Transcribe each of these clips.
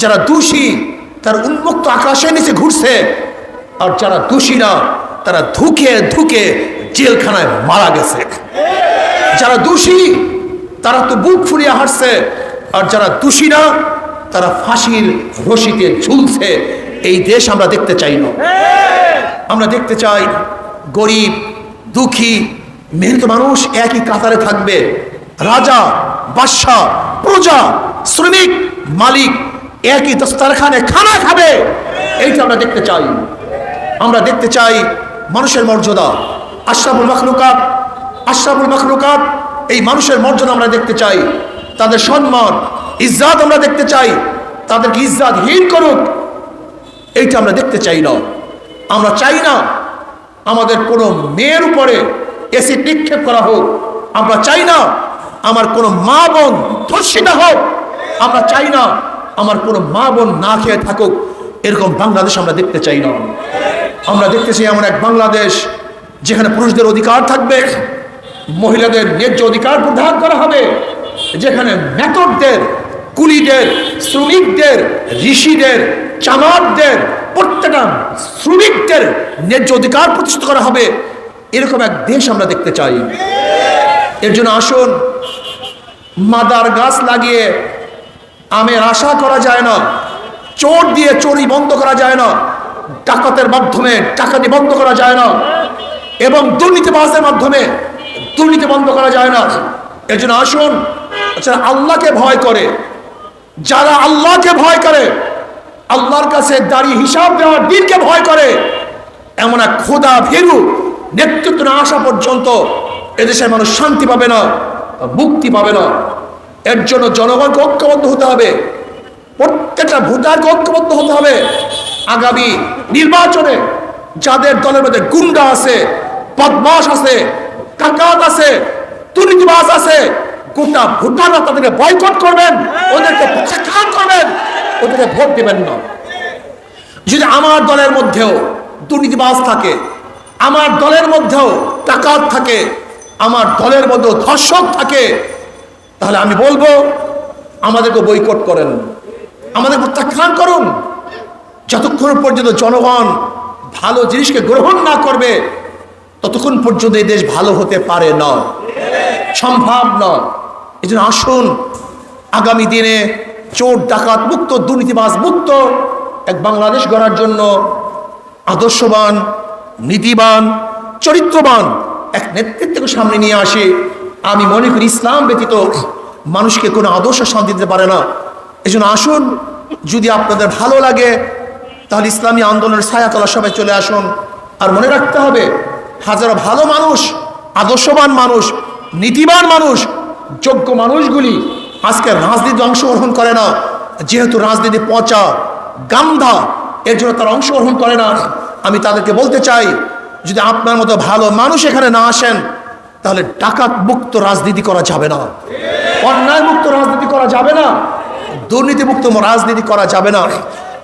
যারা দোষী, তার উন্মুক্ত আকাশের নিচে ঘুরছে, আর যারা দোষী না, তারা ধুকে ধুকে জেলখানায় মারা গেছে। যারা দোষী, তারা তো বুক ফুলিয়ে হাঁটছে, আর যারা দোষী না, তারা ফাঁসির রশিতে ঝুলছে। এই দেশ আমরা দেখতে চাই না। আমরা দেখতে চাই গরিব, দুঃখী মেহনত মানুষ একই কাতারে থাকবে। রাজা, বাদশাহ, প্রজা, শ্রমিক, মালিক একই দস্তারখানে খানা খাবে। এইটা আমরা দেখতে চাই। আমরা দেখতে চাই মানুষের মর্যাদা। আশরাফুল মখলুকাত আশরাফুল মখলুকাত, এই মানুষের মর্যাদা আমরা দেখতে চাই। তাদের সম্মান, ইজ্জাত আমরা দেখতে চাই। তাদেরকে ইজ্জাতহীন করুক। এইটা আমরা দেখতে চাই না। আমরা চাই না আমাদের কোনো মেয়ের উপরে এসিড নিক্ষেপ করা হোক। আমরা চাই না আমার কোনো মা বোন ধর্ষিতা হোক। আমরা চাই না আমার কোনো মা বোন না খেয়ে থাকুক, এরকম বাংলাদেশ আমরা দেখতে চাই না। আমরা দেখতে চাই এমন এক বাংলাদেশ যেখানে পুরুষদের অধিকার থাকবে, মহিলাদের ন্যায্য অধিকার প্রদান করা হবে, যেখানে মেথডদের কুলিদের, শ্রমিকদের, ঋষিদের, চামারদের, প্রত্যেকটা শ্রমিকদের ন্যায্য অধিকার প্রতিষ্ঠিত করা হবে, এরকম এক দেশ আমরা দেখতে চাই। এর জন্য আসুন, মাদার গাছ লাগিয়ে আমের আশা করা যায় না। চোর দিয়ে চুরি বন্ধ করা যায় না। ডাকাতের মাধ্যমে ডাকাতি বন্ধ করা যায় না। এবং দুর্নীতিবাজের মাধ্যমে দুর্নীতি বন্ধ করা যায় না। এর জন্য আসুন যারা আল্লাহকে ভয় করে। যারা আল্লাহকে ভয় করে, আল্লাহর কাছে দাঁড়িয়ে হিসাব দেওয়ার দিনকে ভয় করে। এমন এক খোদা ভেরু নেতৃত্ব না আসা পর্যন্ত এদেশের মানুষ শান্তি পাবে না, মুক্তি পাবে না। এর জন্য জনগণকে ঐক্যবদ্ধ হতে হবে। প্রত্যেকটা ভোটারকে ঐক্যবদ্ধ হতে হবে। আগামী নির্বাচনে যাদের দলের মধ্যে গুন্ডা আছে বদমাস আছে কাকাত আছে, দুর্নীতিবাজ আছে, গোটা ভোটাররা তাদেরকে বয়কট করবেন, ওদেরকে প্রত্যাখ্যান করবেন, ওদেরকে ভোট দেবেন না। যদি আমার দলের মধ্যেও দুর্নীতিবাস থাকে, আমার দলের মধ্যেও টাকাত থাকে, আমার দলের মধ্যেও ধর্ষক থাকে তাহলে আমি বলব, আমাদেরকে বৈকট করেন। আমাদের প্রত্যাখ্যান করুন। যতক্ষণ পর্যন্ত জনগণ ভালো জিনিসকে গ্রহণ না করবে, ততক্ষণ পর্যন্ত এই দেশ ভালো হতে পারে না। সম্ভব নয় এই জন্য আসুন, আগামী দিনে চোর, ডাকাত, মুক্ত, দুর্নীতিবাজ, মুক্ত এক বাংলাদেশ গড়ার জন্য আদর্শবান, নীতিবান, চরিত্রবান এক নেতৃত্বকে সামনে নিয়ে আসে। আমি মনে করি ইসলাম ব্যতীত মানুষকে কোনো আদর্শ শান্তি দিতে পারে না। এই আসুন, যদি আপনাদের ভালো লাগে, তাহলে ইসলামী আন্দোলনের ছায়াতলা সবাই চলে আসুন। আর মনে রাখতে হবে, হাজারো ভালো মানুষ, আদর্শবান মানুষ, নীতিবান মানুষ, যোগ্য মানুষগুলি আজকে রাজনীতি অংশগ্রহণ করে না। যেহেতু রাজনীতি পচা, গান্ধা, এর জন্য তারা অংশগ্রহণ করে না। আমি তাদেরকে বলতে চাই, যদি আপনার মতো ভালো মানুষ এখানে না আসেন তাহলে ডাকাত মুক্ত রাজনীতি করা যাবে না। অন্যায় মুক্ত রাজনীতি করা যাবে না। দুর্নীতিমুক্ত রাজনীতি করা যাবে না।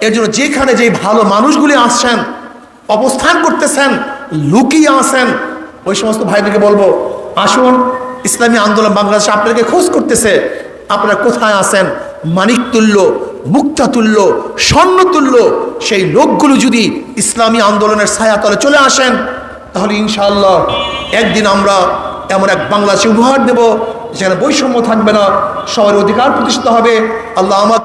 এর জন্য যেখানে যে ভালো মানুষগুলি আসছেন, অবস্থান করতেছেন, লুকিয়ে আসেন ওই সমস্ত ভাইদেরকে বলব, আসুন, ইসলামী আন্দোলন বাংলাদেশে আপনাদেরকে খোঁজ করতেছে, আপনারা কোথায় আসেন মানিক তুল্য, মুক্তা তুল্য, স্বর্ণ তুল্য, সেই লোকগুলো যদি ইসলামী আন্দোলনের ছায়াতলে চলে আসেন, তাহলে ইনশাআল্লাহ একদিন আমরা এমন এক বাংলাদেশে উপহার দেব, যেখানে বৈষম্য থাকবে না, সবার অধিকার প্রতিষ্ঠিত হবে। আল্লাহ আমাকে